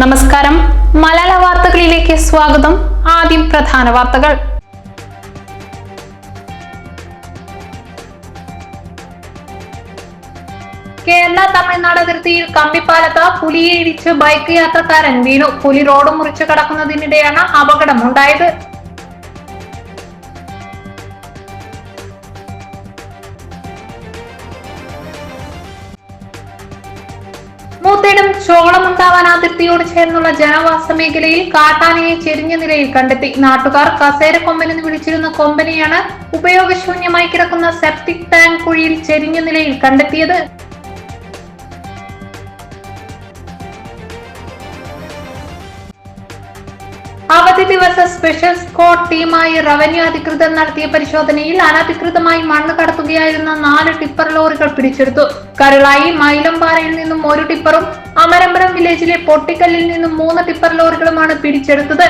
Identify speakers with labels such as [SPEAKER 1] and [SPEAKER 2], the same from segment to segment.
[SPEAKER 1] നമസ്കാരം. മലയാള വാർത്തകളിലേക്ക് സ്വാഗതം. ആദ്യം പ്രധാന വാർത്തകൾ. കേരള തമിഴ്നാട് അതിർത്തിയിൽ കമ്പിപ്പാലത്ത് പുലിയെ ഇടിച്ച് ബൈക്ക് യാത്രക്കാരൻ വീണു. പുലി റോഡ് മുറിച്ചു കടക്കുന്നതിനിടെയാണ് അപകടമുണ്ടായത്. അതിർത്തിയോട് ചേർന്നുള്ള ജനവാസ മേഖലയിൽ കാട്ടാനയെ ചെരിഞ്ഞ നിലയിൽ കണ്ടെത്തി. നാട്ടുകാർ കസേര കൊമ്പനെന്ന് വിളിച്ചിരുന്ന കൊമ്പനെയാണ് ഉപയോഗശൂന്യമായി കിടക്കുന്ന സെപ്റ്റിക് ടാങ്ക് കുഴിയിൽ ചെരിഞ്ഞ നിലയിൽ കണ്ടെത്തിയത്. അവധി ദിവസ സ്പെഷ്യൽ സ്ക്വാഡ് ടീമായി റവന്യൂ അധികൃതർ നടത്തിയ പരിശോധനയിൽ അനധികൃതമായി മണ്ണ് കടത്തുകയായിരുന്ന നാല് ടിപ്പർ ലോറികൾ പിടിച്ചെടുത്തു. കരളായി മൈലമ്പാറയിൽ നിന്നും ഒരു ടിപ്പറും അമരമ്പലം വില്ലേജിലെ പൊട്ടിക്കല്ലിൽ നിന്നും മൂന്ന് ടിപ്പർ ലോറികളുമാണ് പിടിച്ചെടുത്തത്.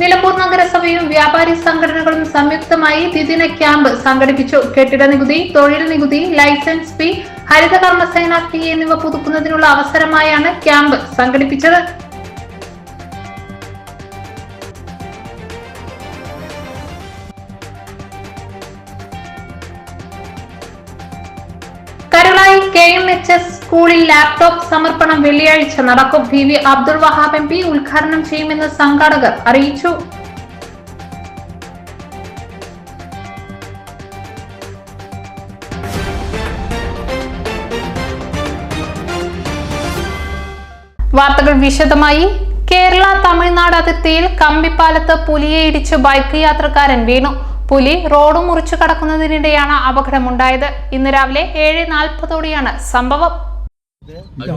[SPEAKER 1] നിലമ്പൂർ നഗരസഭയും വ്യാപാരി സംഘടനകളും സംയുക്തമായി ദ്വിദിന ക്യാമ്പ് സംഘടിപ്പിച്ചു. കെട്ടിട നികുതി തൊഴിൽ നികുതി licence fee Haritha Karmasena P എന്നിവ പുതുക്കുന്നതിനുള്ള അവസരമായാണ് ക്യാമ്പ് സംഘടിപ്പിച്ചത്. Karulai K M H S സ്കൂളിൽ ലാപ്ടോപ്പ് സമർപ്പണം വെള്ളിയാഴ്ച നടക്കും. P V Abdul Wahab M P ഉദ്ഘാടനം ചെയ്യുമെന്ന് സംഘാടകർ അറിയിച്ചു. വാർത്തകൾ വിശദമായി കേരള തമിഴ്നാട് അതിർത്തിയിൽ കമ്പിപ്പാലത്ത് പുലിയെ ഇടിച്ച് ബൈക്ക് യാത്രക്കാരൻ വീണു പുലി റോഡ് മുറിച്ചു കടക്കുന്നതിനിടെയാണ് അപകടമുണ്ടായത് ഇന്ന് രാവിലെ ഏഴ് നാൽപ്പതോടെയാണ് സംഭവം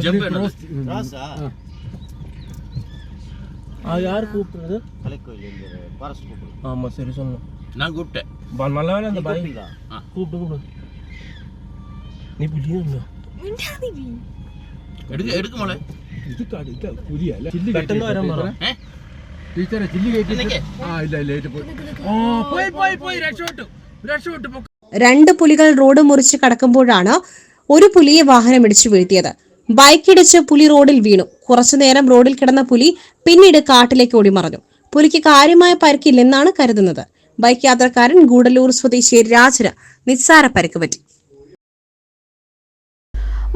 [SPEAKER 2] ஜம்ப் என்னது
[SPEAKER 3] ராசா
[SPEAKER 4] அது யார் கூப்பிடுறது
[SPEAKER 3] கலைக்கோயில் இந்த ஃபாரஸ்ட் கூப்பிடு
[SPEAKER 4] ஆமாம் சரி சொல்லணும்
[SPEAKER 2] நான் கூப்பிட்டேன்
[SPEAKER 4] ப- நல்ல வேலை அந்த பைக்
[SPEAKER 3] கூப்பிட்டீங்களா
[SPEAKER 4] கூப்பிட்டு கூப்பிடு நீ புரியும் இல்லை
[SPEAKER 2] എടുക്ക എടുക്ക മോളെ
[SPEAKER 5] ഇത് കടി- പുലിയല്ല. ചില്ലി
[SPEAKER 4] പെട്ടെന്ന് വരാൻ പറ.
[SPEAKER 5] ടീച്ചറെ ചില്ലി കയറ്റി ആ ഇല്ല ഓ പോയി പോയി പോയി. രക്ഷപ്പെട്ടു. രക്ഷപ്പെട്ടു. പൊക്ക.
[SPEAKER 6] രണ്ട് പുലികൾ റോഡ് മുറിച്ച് കടക്കുമ്പോഴാണ് ഒരു പുലിയെ വാഹനം ഇടിച്ചു വീഴ്ത്തിയത്. ബൈക്കിടിച്ച് പുലി റോഡിൽ വീണു. കുറച്ചുനേരം റോഡിൽ കിടന്ന പുലി പിന്നീട് കാട്ടിലേക്ക് ഓടിമറഞ്ഞു. പുലിക്ക് കാര്യമായ പരിക്കില്ലെന്നാണ് കരുതുന്നത്. ബൈക്ക് യാത്രക്കാരൻ ഗൂഡല്ലൂർ സ്വദേശി രാജന് നിസ്സാര പരിക്ക് പറ്റി.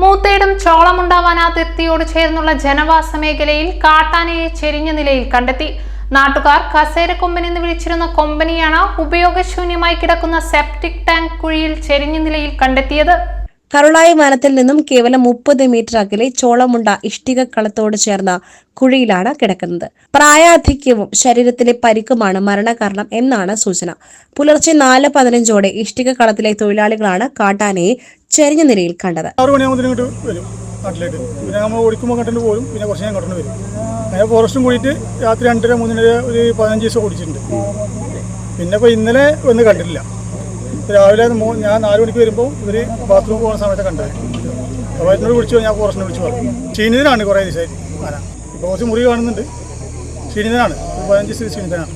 [SPEAKER 1] മൂത്തേടും ചോളമുണ്ടാവാൻ അതിർത്തിയോട് ചേർന്നുള്ള ജനവാസ മേഖലയിൽ കാട്ടാനയെ ചെരിഞ്ഞ നിലയിൽ കണ്ടെത്തി. നാട്ടുകാർ കസേരക്കൊമ്പൻ എന്ന് വിളിച്ചിരുന്ന കൊമ്പനിയാണ് ഉപയോഗശൂന്യമായി കിടക്കുന്ന സെപ്റ്റിക് ടാങ്ക് കുഴിയിൽ ചെരിഞ്ഞ നിലയിൽ കണ്ടെത്തിയത്.
[SPEAKER 6] കരുളായി വനത്തിൽ നിന്നും കേവലം മുപ്പത് മീറ്റർ അകലെ ചോളമുണ്ട ഇഷ്ടികക്കളത്തോട് ചേർന്ന കുഴിയിലാണ് കിടക്കുന്നത്. പ്രായാധിക്യവും ശരീരത്തിലെ പരിക്കുമാണ് മരണകാരണം എന്നാണ് സൂചന. പുലർച്ചെ നാല് പതിനഞ്ചോടെ ഇഷ്ടികക്കളത്തിലെ തൊഴിലാളികളാണ് കാട്ടാനയെ ചെരിഞ്ഞ നിലയിൽ കണ്ടത്.
[SPEAKER 7] ആറ് മണിയാകുമ്പോൾ ഇങ്ങോട്ട് വരും നാട്ടിലേക്ക്. പിന്നെ നമ്മൾ ഓടിക്കുമ്പോൾ പിന്നെ കുറച്ച് ഞാൻ ഇങ്ങോട്ട് വരും. ഞാൻ ഫോറസ്റ്റും കൂടിയിട്ട് രാത്രി രണ്ടര ഒരു പതിനഞ്ച് ദിവസം ഓടിച്ചിട്ടുണ്ട്. പിന്നെ ഇപ്പോൾ ഇന്നലെ ഒന്ന് കണ്ടിട്ടില്ല. രാവിലെ ഞാൻ നാല് മണിക്ക് വരുമ്പോൾ ഇവർ ബാത്റൂമിൽ പോകുന്ന സമയത്ത് കണ്ടത് അപ്പോൾ എന്നോട് വിളിച്ചു ഞാൻ ഫോറസ്റ്റിനെ വിളിച്ചു പറഞ്ഞു. ക്ഷീണിതനാണ് കുറേ ദിവസമായിട്ട് ആന ഇപ്പോൾ കുറച്ച് മുറി കാണുന്നുണ്ട്. ക്ഷീണിതനാണ്. പതിനഞ്ച് ദിവസം ക്ഷീണിതനാണ്.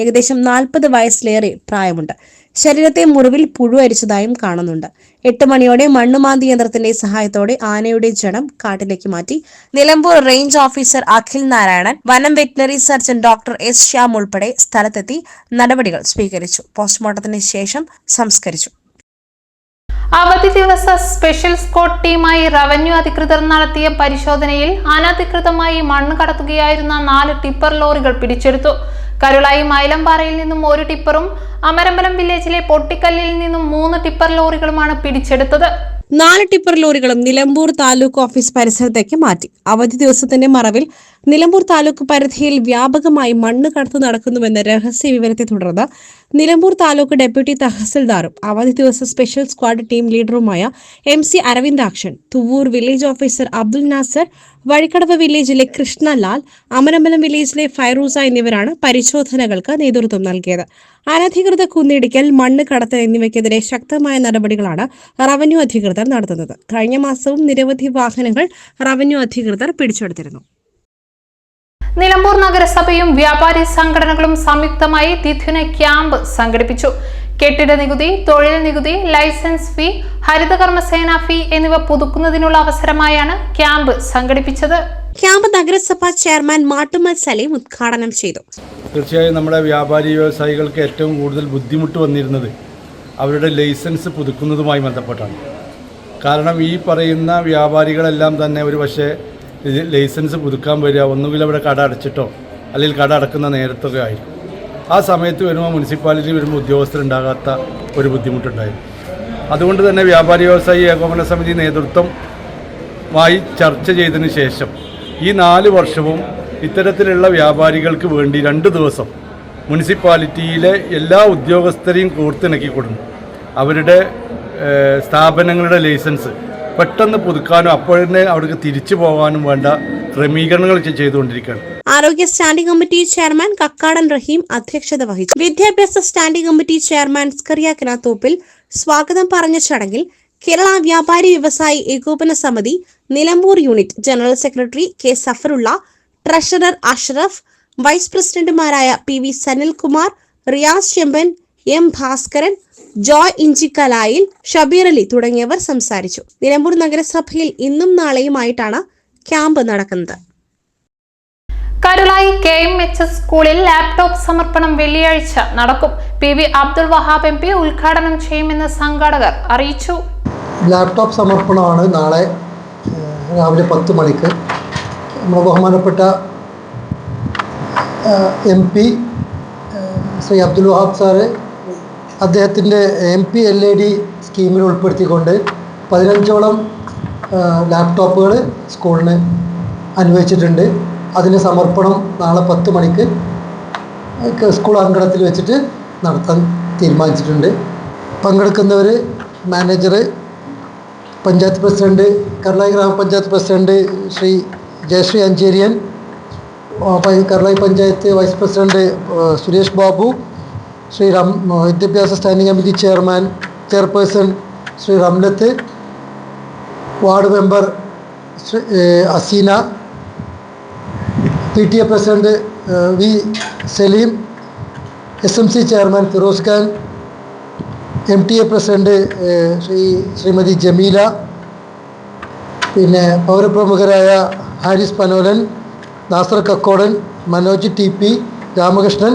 [SPEAKER 6] ഏകദേശം നാൽപ്പത് വയസ്സിലേറെ പ്രായമുണ്ട്. ശരീരത്തെ മുറിവിൽ പുഴുവരിച്ചതായും കാണുന്നുണ്ട്. എട്ട് മണിയോടെ മണ്ണുമാന്തി യന്ത്രത്തിന്റെ സഹായത്തോടെ ആനയുടെ ജഡം കാട്ടിലേക്ക് മാറ്റി. നിലമ്പൂർ റേഞ്ച് ഓഫീസർ അഖിൽ നാരായണൻ വനം veterinary surgeon doctor S Shyam ഉൾപ്പെടെ സ്ഥലത്തെത്തി നടപടികൾ സ്വീകരിച്ചു. പോസ്റ്റ്മോർട്ടത്തിന് ശേഷം സംസ്കരിച്ചു.
[SPEAKER 1] അവധി ദിവസ സ്പെഷ്യൽ സ്കോഡ് ടീമായി റവന്യൂ അധികൃതർ നടത്തിയ പരിശോധനയിൽ അനധികൃതമായി മണ്ണ് കടത്തുകയായിരുന്ന നാല് ടിപ്പർ ലോറികൾ പിടിച്ചെടുത്തു. കരുളായി മൈലമ്പാറയിൽ നിന്നും ഒരു ടിപ്പറും അമരമ്പലം വില്ലേജിലെ പൊട്ടിക്കല്ലിൽ നിന്നും മൂന്ന് ടിപ്പർ ലോറികളുമാണ് പിടിച്ചെടുത്തത്.
[SPEAKER 6] നാല് ടിപ്പർ ലോറികളും നിലമ്പൂർ താലൂക്ക് ഓഫീസ് പരിസരത്തേക്ക് മാറ്റി. അവധി ദിവസത്തിന്റെ മറവിൽ നിലമ്പൂർ താലൂക്ക് പരിധിയിൽ വ്യാപകമായി മണ്ണ് കടത്തു നടക്കുന്നുവെന്ന രഹസ്യ വിവരത്തെ തുടർന്ന് നിലമ്പൂർ താലൂക്ക് ഡെപ്യൂട്ടി തഹസിൽദാറും അവധി ദിവസ special squad team ലീഡറുമായ M C Aravindakshan Thuvvur village officer Abdul Nasar Vazhikkadavu വില്ലേജിലെ കൃഷ്ണലാൽ അമരമ്പലം വില്ലേജിലെ ഫൈറൂസ എന്നിവരാണ് പരിശോധനകൾക്ക് നേതൃത്വം നൽകിയത്. അനധികൃത കുന്നിടിക്കൽ മണ്ണ് കടത്തൽ എന്നിവയ്ക്കെതിരെ ശക്തമായ നടപടികളാണ് റവന്യൂ അധികൃതർ നടത്തുന്നത്. കഴിഞ്ഞ മാസവും നിരവധി വാഹനങ്ങൾ റവന്യൂ അധികൃതർ പിടിച്ചെടുത്തിരുന്നു.
[SPEAKER 1] നിലമ്പൂർ നഗരസഭയും വ്യാപാരി സംഘടനകളും സംയുക്തമായി ദ്വിദിന ക്യാമ്പ് സംഘടിപ്പിച്ചു. കെട്ടിട നികുതി തൊഴിൽ നികുതി ലൈസൻസ് ഫീ ഹരിതകർമ്മസേന ഫീ എന്നിവ പുതുക്കുന്നതിനുള്ള അവസരമായാണ് ക്യാമ്പ് സംഘടിപ്പിച്ചത്.
[SPEAKER 6] ക്യാമ്പ് നഗരസഭാ ചെയർമാൻ മാട്ടുമൽ സലീം ഉദ്ഘാടനം ചെയ്തു.
[SPEAKER 8] തീർച്ചയായും നമ്മുടെ വ്യാപാരി വ്യവസായികൾക്ക് ഏറ്റവും കൂടുതൽ ബുദ്ധിമുട്ട് വന്നിരുന്നത് അവരുടെ ലൈസൻസ് പുതുക്കുന്നതുമായി ബന്ധപ്പെട്ടാണ്. കാരണം ഈ പറയുന്ന വ്യാപാരികളെല്ലാം തന്നെ ഒരു പക്ഷേ ലൈസൻസ് പുതുക്കാൻ വരിക ഒന്നുകിൽ അവിടെ കട അടച്ചിട്ടോ അല്ലെങ്കിൽ കട അടക്കുന്ന നേരത്തൊക്കെ ആയിരിക്കും. ആ സമയത്ത് വരുമ്പോൾ മുനിസിപ്പാലിറ്റി വരുമ്പോൾ ഉദ്യോഗസ്ഥരുണ്ടാകാത്ത ഒരു ബുദ്ധിമുട്ടുണ്ടായിരുന്നു അതുകൊണ്ട് തന്നെ വ്യാപാരി വ്യവസായി ഏകോപന സമിതി നേതൃത്വമായി ചർച്ച ചെയ്തതിന് ശേഷം ഈ നാല് വർഷവും ഇത്തരത്തിലുള്ള വ്യാപാരികൾക്ക് വേണ്ടി രണ്ട് ദിവസം മുനിസിപ്പാലിറ്റിയിലെ എല്ലാ ഉദ്യോഗസ്ഥരെയും കോർത്തിണക്കി കൊടുക്കും അവരുടെ സ്ഥാപനങ്ങളുടെ ലൈസൻസ് പെട്ടെന്ന് പുതുക്കാനും അപ്പോഴന്നെ അവർക്ക് തിരിച്ചു പോകാനും വേണ്ട ക്രമീകരണങ്ങൾ ചെയ്തുകൊണ്ടിരിക്കുകയാണ്.
[SPEAKER 6] ആരോഗ്യ standing committee chairman Kakkadan Rahim അധ്യക്ഷത വഹിച്ചു. വിദ്യാഭ്യാസ standing committee chairman Scaria Kinathoppil സ്വാഗതം പറഞ്ഞ ചടങ്ങിൽ Kerala Vyapari Vyavasayi Ekopana Samithi Nilambur unit general secretary K Safarulla treasurer Ashraf vice പ്രസിഡന്റുമാരായ P V Sanilkumar Riyas Chemban M Bhaskaran Joy Inchikkalayil Shabeer Ali തുടങ്ങിയവർ സംസാരിച്ചു. നിലമ്പൂർ നഗരസഭയിൽ ഇന്നും നാളെയുമായിട്ടാണ് ക്യാമ്പ് നടക്കുന്നത്.
[SPEAKER 1] Karulai K M H S സ്കൂളിൽ laptop സമർപ്പണം വെള്ളിയാഴ്ച നടക്കും. P V Abdul Wahab M P ഉദ്ഘാടനം ചെയ്യുമെന്ന് സംഘാടകർ അറിയിച്ചു.
[SPEAKER 9] ലാപ്ടോപ്പ് സമർപ്പണമാണ് നാളെ രാവിലെ പത്ത് മണിക്ക്. നമ്മുടെ ബഹുമാനപ്പെട്ട M P Shri Abdul Wahab sir അദ്ദേഹത്തിന്റെ M P L A D സ്കീമിൽ ഉൾപ്പെടുത്തിക്കൊണ്ട് പതിനഞ്ചോളം ലാപ്ടോപ്പുകൾ സ്കൂളിന് അനുവദിച്ചിട്ടുണ്ട്. അതിന് സമർപ്പണം നാളെ പത്ത് മണിക്ക് സ്കൂൾ അങ്കണത്തിൽ വെച്ചിട്ട് നടത്താൻ തീരുമാനിച്ചിട്ടുണ്ട്. പങ്കെടുക്കുന്നവർ മാനേജർ പഞ്ചായത്ത് പ്രസിഡന്റ് കർളായി ഗ്രാമപഞ്ചായത്ത് president Shri Jayasree Ancheriyan Karulai panchayat vice president Suresh Babu Shri rum വിദ്യാഭ്യാസ standing committee chairman chairperson Shri Ramlath ward member Shri Aseena P T A president V Saleem S M C chairman Firoz Khan M T A president Shri Shrimati Jameela പിന്നെ പൗരപ്രമുഖരായ Haris Panolan Nasar Kakkodan Manoj T P Ramakrishnan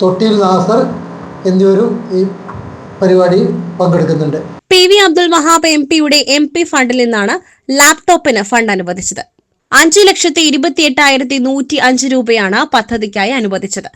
[SPEAKER 9] Thottiyil Nasar എന്നിവരും ഈ പരിപാടിയിൽ പങ്കെടുക്കുന്നുണ്ട്.
[SPEAKER 6] P V Abdul Wahab M പിയുടെ M P ഫണ്ടിൽ നിന്നാണ് ലാപ്ടോപ്പിന് fund അനുവദിച്ചത്. അഞ്ചു ലക്ഷത്തി ഇരുപത്തി എട്ടായിരത്തി നൂറ്റി അഞ്ച് രൂപയാണ് പദ്ധതിക്കായി അനുവദിച്ചത്.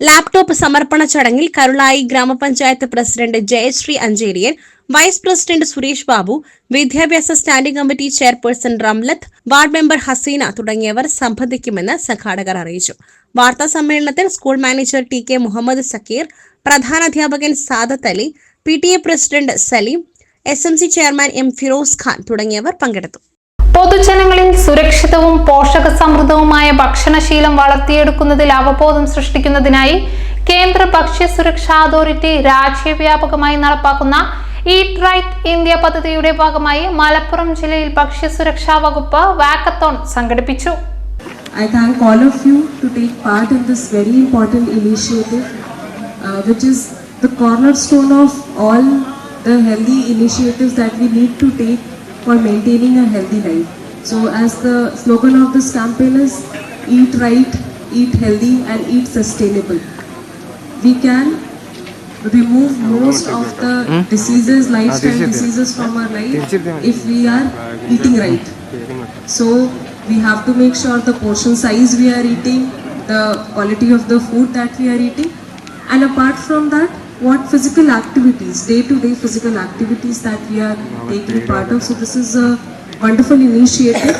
[SPEAKER 6] ലാപ്ടോപ്പ് സമർപ്പണ ചടങ്ങിൽ കരുളായി ഗ്രാമപഞ്ചായത്ത് president Jayasree Ancheriyan vice president Suresh Babu വിദ്യാഭ്യാസ standing committee chairperson Ramlath ward member Haseena തുടങ്ങിയവർ സംബന്ധിക്കുമെന്ന് സംഘാടകർ അറിയിച്ചു. വാർത്താ സമ്മേളനത്തിൽ school manager T K Muhammad Sakkir പ്രധാനാധ്യാപകൻ Sadath Ali P T A president Saleem S M C chairman M Firoz Khan തുടങ്ങിയവർ പങ്കെടുത്തു.
[SPEAKER 1] പൊതുജനങ്ങളിൽ സുരക്ഷിതവും പോഷക സമൃദ്ധവുമായ ഭക്ഷണശീലം വളർത്തിയെടുക്കുന്നതിൽ അവബോധം സൃഷ്ടിക്കുന്നതിനായി കേന്ദ്ര ഭക്ഷ്യ സുരക്ഷാ അതോറിറ്റി രാജ്യവ്യാപകമായി നടപ്പാക്കുന്ന ഈറ്റ് റൈറ്റ് ഇന്ത്യ പദ്ധതിയുടെ ഭാഗമായി മലപ്പുറം ജില്ലയിൽ ഭക്ഷ്യസുരക്ഷാ വകുപ്പ് വാക്കത്തോൺ സംഘടിപ്പിച്ചു.
[SPEAKER 10] I thank all of you to take part in this very important initiative, uh, which is the cornerstone of all the healthy initiatives that we need to take for maintaining a healthy life. So, as the slogan of this campaign is eat right, eat healthy, and eat sustainable. We can remove most of the hmm? diseases, lifestyle diseases from our life if we are eating right. So we have to make sure the portion size we are eating, the quality of the food that we are eating, and apart from that, what physical activities, day-to-day physical activities that we are taking part of. So this is a wonderful initiative,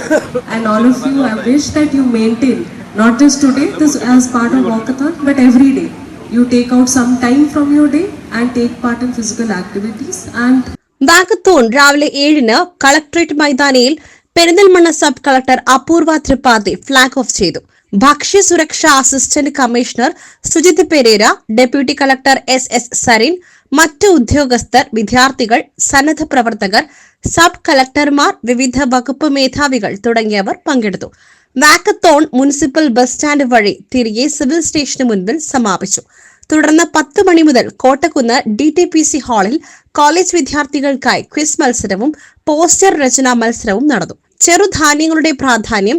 [SPEAKER 10] and all of you, I wish that you maintain not just today, this as part of walkathon, but every day. You take out some time from your day and take part in physical activities and
[SPEAKER 6] walkathon രാവിലെ ഏഴിന് collectorate മൈതാനിയിൽ Perinthalmanna sub collector അപൂർവ Tripathi flag off ചെയ്തു ഭക്ഷ്യ സുരക്ഷാ assistant commissioner Sujith Perera deputy collector S S Sarin മറ്റ് ഉദ്യോഗസ്ഥർ വിദ്യാർത്ഥികൾ സന്നദ്ധ പ്രവർത്തകർ സബ് കളക്ടർമാർ വിവിധ വകുപ്പ് മേധാവികൾ തുടങ്ങിയവർ പങ്കെടുത്തു. വാക്കത്തോൺ മുനിസിപ്പൽ ബസ് സ്റ്റാൻഡ് വഴി തിരികെ സിവിൽ സ്റ്റേഷന് മുൻപിൽ സമാപിച്ചു. തുടർന്ന് പത്ത് മണി മുതൽ Kottakkunnu D T P C ഹാളിൽ കോളേജ് വിദ്യാർത്ഥികൾക്കായി ക്വിസ് മത്സരവും പോസ്റ്റർ രചനാ മത്സരവും നടന്നു. ചെറുധാന്യങ്ങളുടെ പ്രാധാന്യം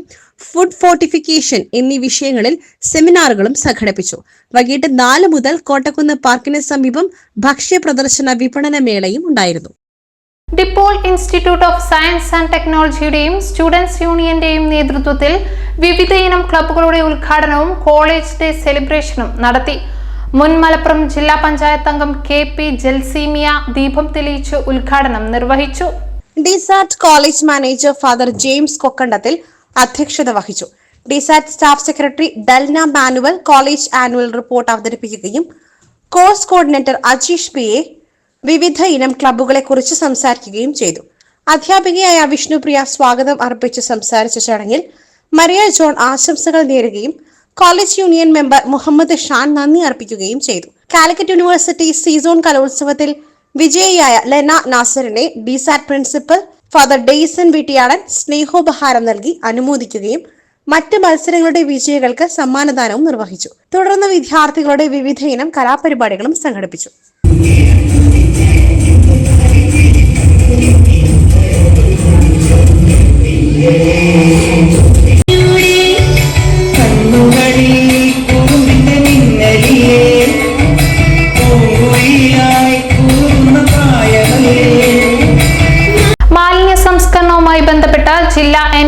[SPEAKER 6] ഫുഡ് ഫോർട്ടിഫിക്കേഷൻ എന്നീ വിഷയങ്ങളിൽ സെമിനാറുകളും സംഘടിപ്പിച്ചു. വൈകിട്ട് നാല് മുതൽ കോട്ടക്കുന്ന് പാർക്കിന് സമീപം ഭക്ഷ്യ പ്രദർശന വിപണന മേളയും ഉണ്ടായിരുന്നു.
[SPEAKER 1] DePaul institute of science and ടെക്നോളജിയുടെയും students യൂണിയന്റെയും നേതൃത്വത്തിൽ വിവിധ ഇനം ക്ലബ്ബുകളുടെ ഉദ്ഘാടനവും കോളേജ് ഡേ സെലിബ്രേഷനും നടത്തി. മുൻ മലപ്പുറം ജില്ലാ പഞ്ചായത്ത് അംഗം കെ പി ജൽസീമിയ ദീപം തെളിയിച്ച് ഉദ്ഘാടനം നിർവഹിച്ചു.
[SPEAKER 6] ഡിസാർട്ട് college manager father James Kokkandathil അധ്യക്ഷത വഹിച്ചു. ഡിസാറ്റ് staff secretary Delna Manuel college annual report അവതരിപ്പിക്കുകയും course coordinator Ajeesh P A വിവിധ ഇനം ക്ലബ്ബുകളെ കുറിച്ച് സംസാരിക്കുകയും ചെയ്തു. അധ്യാപികയായ വിഷ്ണുപ്രിയ സ്വാഗതം അർപ്പിച്ച് സംസാരിച്ച ചടങ്ങിൽ മരിയ ജോൺ ആശംസകൾ നേരുകയും college union member Muhammad Shan നന്ദി അർപ്പിക്കുകയും ചെയ്തു. കാലിക്കറ്റ് യൂണിവേഴ്സിറ്റി സീസോൺ കലോത്സവത്തിൽ വിജയിയായ ലെന നാസറിനെ ബിസാറ്റ് പ്രിൻസിപ്പൽ ഫാദർ ഡെയ്സൺ വീട്ടിയാടൻ സ്നേഹോപഹാരം നൽകി അനുമോദിക്കുകയും മറ്റ് മത്സരങ്ങളുടെ വിജയികൾക്ക് സമ്മാനദാനവും നിർവഹിച്ചു. തുടർന്ന് വിദ്യാർത്ഥികളുടെ വിവിധ ഇനം കലാപരിപാടികളും സംഘടിപ്പിച്ചു.
[SPEAKER 1] മാലിന്യ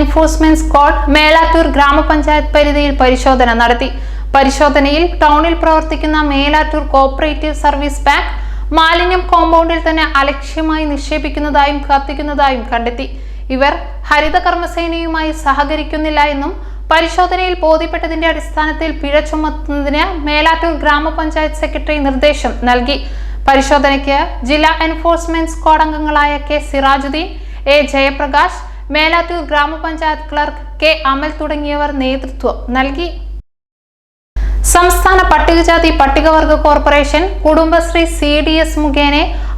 [SPEAKER 1] എൻഫോഴ്സ്മെന്റ് സ്ക്വാഡ് മേലാറ്റൂർ ഗ്രാമപഞ്ചായത്ത് പരിധിയിൽ പരിശോധന നടത്തി. പരിശോധനയിൽ ടൗണിൽ പ്രവർത്തിക്കുന്ന മേലാറ്റൂർ കോപ്പറേറ്റീവ് സർവീസ് ബാങ്ക് മാലിന്യം കോമ്പൗണ്ടിൽ തന്നെ അലക്ഷ്യമായി നിക്ഷേപിക്കുന്നതായും കത്തിക്കുന്നതായും കണ്ടെത്തി. ഇവർ ഹരിത കർമ്മസേനയുമായി സഹകരിക്കുന്നില്ല എന്നും പരിശോധനയിൽ ബോധ്യപ്പെട്ടതിന്റെ അടിസ്ഥാനത്തിൽ പിഴ ചുമത്തുന്നതിന് മേലാറ്റൂർ ഗ്രാമപഞ്ചായത്ത് സെക്രട്ടറി നിർദ്ദേശം നൽകി. പരിശോധനയ്ക്ക് ജില്ലാ എൻഫോഴ്സ്മെന്റ് സ്ക്വാഡ് അംഗങ്ങളായ കെ സിറാജുദ്ദീൻ എ ജയപ്രകാശ് മേലാറ്റൂർ ഗ്രാമപഞ്ചായത്ത് ക്ലർക്ക് കെ അമൽ തുടങ്ങിയവർ നേതൃത്വം നൽകി. സംസ്ഥാന പട്ടികജാതി പട്ടികവർഗ corporation Kudumbashree C D S മുഖേന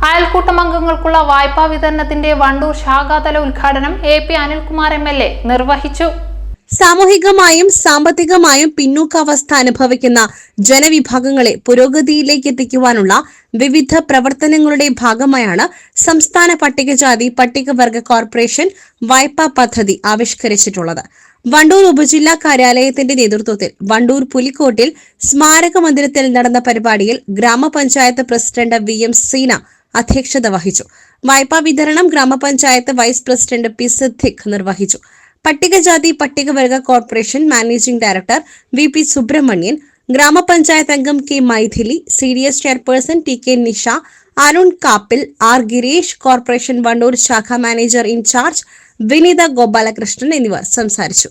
[SPEAKER 1] അയൽക്കൂട്ടം അംഗങ്ങൾക്കുള്ള വായ്പാ വിതരണത്തിന്റെ വണ്ടൂർ ശാഖാതല ഉദ്ഘാടനം A P Anilkumar M L A നിർവഹിച്ചു.
[SPEAKER 6] സാമൂഹികമായും സാമ്പത്തികമായും പിന്നോക്കാവസ്ഥ അനുഭവിക്കുന്ന ജനവിഭാഗങ്ങളെ പുരോഗതിയിലേക്ക് എത്തിക്കുവാനുള്ള വിവിധ പ്രവർത്തനങ്ങളുടെ ഭാഗമായാണ് സംസ്ഥാന പട്ടികജാതി പട്ടികവർഗ കോർപ്പറേഷൻ വായ്പാ പദ്ധതി ആവിഷ്കരിച്ചിട്ടുള്ളത്. വണ്ടൂർ ഉപജില്ലാ കാര്യാലയത്തിന്റെ നേതൃത്വത്തിൽ വണ്ടൂർ പുലിക്കോട്ടിൽ സ്മാരക മന്ദിരത്തിൽ നടന്ന പരിപാടിയിൽ ഗ്രാമപഞ്ചായത്ത് പ്രസിഡന്റ് വി എം സീന അധ്യക്ഷത വഹിച്ചു. വായ്പാ വിതരണം ഗ്രാമപഞ്ചായത്ത് വൈസ് പ്രസിഡന്റ് പി സിദ്ദിഖ് നിർവഹിച്ചു. പട്ടികജാതി പട്ടികവർഗ corporation managing director V P Subramanian ഗ്രാമപഞ്ചായത്ത് അംഗം K Mythili C D S chairperson T K Nisha Arun Kappil R Gireesh corporation Wandoor ശാഖ മാനേജർ ഇൻചാർജ് വിനീത ഗോപാലകൃഷ്ണൻ എന്നിവർ സംസാരിച്ചു.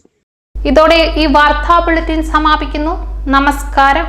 [SPEAKER 1] ഇതോടെ ഈ വാർത്താ ബുള്ളറ്റിൻ സമാപിക്കുന്നു. നമസ്കാരം.